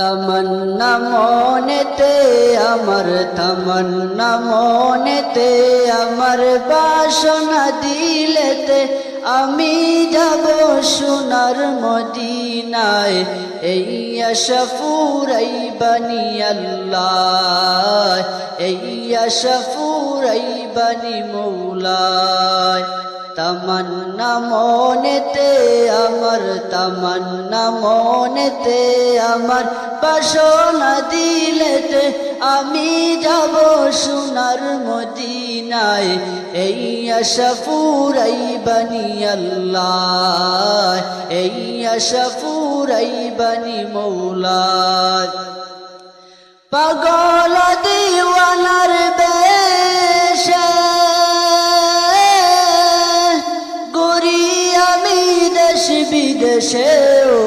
তমন্না মনেতে, আমার তমন্না মনেতে, আমার বাসনা দিলেতে, আমি যাব সোনার মদিনায়। এই শফুরাই বানি আল্লাহ, এই শফুরাই বানি মৌলায়। তামান্না মনেতে, আমার তামান্না মনেতে, আমার বাসনা দিলেতে, আমি যাব সোনার মদিনায়। এই শফুরাই বানি আল্লাহ, এই শফুরাই বানি মৌলা। পাগল দিওয়ানার বেশে বিদেশে ও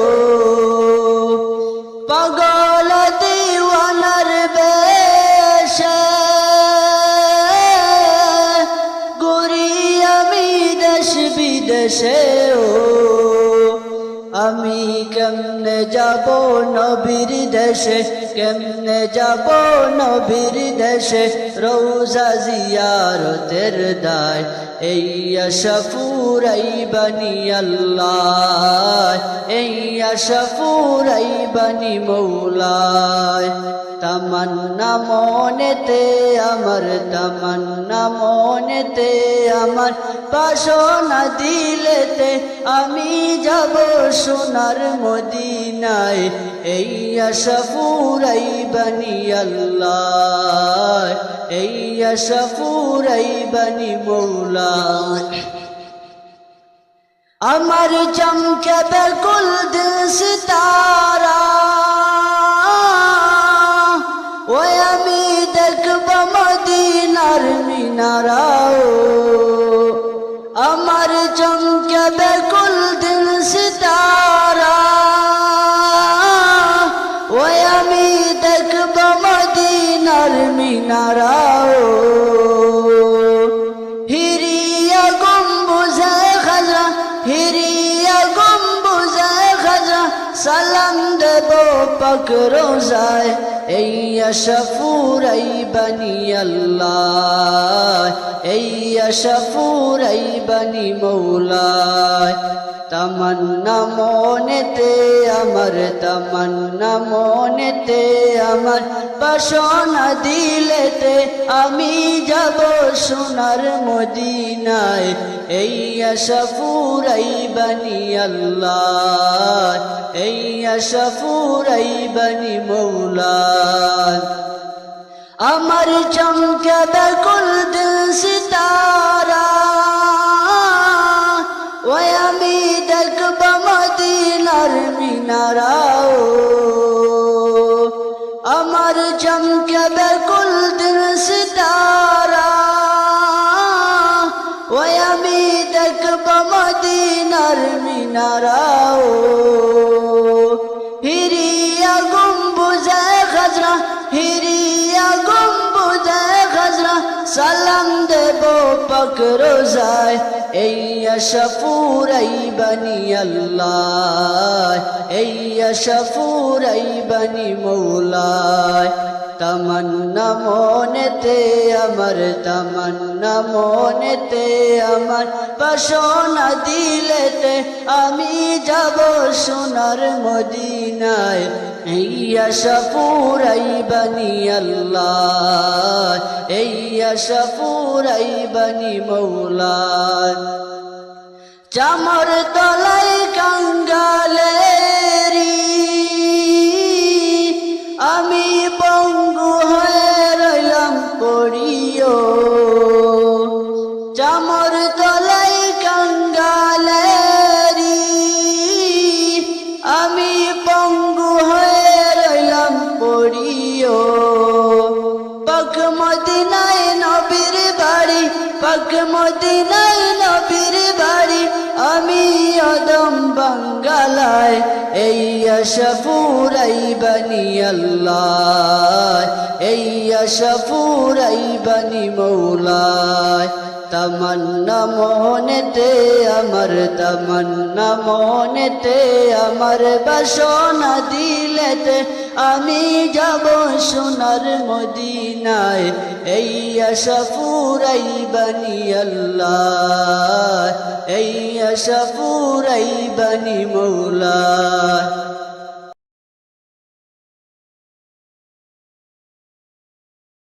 পাগল দিওয়ানার বেশে গরি আমি দেশ বিদেশে ও আমি কেমনে যাব নবীর দেশে? কেমনে যাব নবীর দেশে? রোজা জিয়ারতের দায়, এই শফুরাই বানি আল্লাহ, এই শফুরাই বানি মৌলায়। তামান্না মনেতে আমার, তামান্না মনেতে আমার বাসনা দিলেতে আমি যাব সোনার মদিনায়, এই শফুরাই বানি আল্লাহ এই শফুরাই বানি মৌলা আমার চমকে বেকুল দিল সিতারা, ওই আমি দেখব মদিনার মিনারাও পাক রোজায়, এই শফুরাই বানি আল্লাহ, এই শফুরাই বানি মৌলায়। তামান্না মনেতে আমার, তামান্না মনেতে আমার বাসনা দিলেতে আমি যাব সোনার মদিনায়। এই শফুরাই বানি আল্লাহ, এই শফুরাই বানি মৌলা আমার চমকে বেকুল দিল সিতারা। ওই আমি দেখব মদিনার মিনারাও। আমার চমকে বেকুল দিল সিতারা। ওই আমি দেখব মদিনার মিনারাও। হিরিয়া পাক রোজায় এই শফুরাই বানি আল্লাহ এই শফুরাই বানি মৌলায়। তামান্না মনেতে, আমার তামান্না মনেতে, আমার বাসনা দিলেতে, আমি যাব সোনার মদিনায়। ইয়া শফুরাই বানি আল্লাহ ইয়া শফুরাই বানি মৌলা চামর তলাই পড়িও। চামর তলাই কাঙ্গালেরি। আমি পঙ্গু হয়ে রইলাম, পড়িও। পাক মদিনায় নবীর বাড়ি, পাক মদিনায় শফুরাই বানি আল্লাহ, এই শফুরাই বানি মৌলায়। তামান্না মনেতে আমার, তামান্না মনেতে আমার বাসনা দিলেতে আমি যাব সোনার মদিনায়। এই পুরাই বানি আল্লাহ, এই পুরাই বানি মৌলা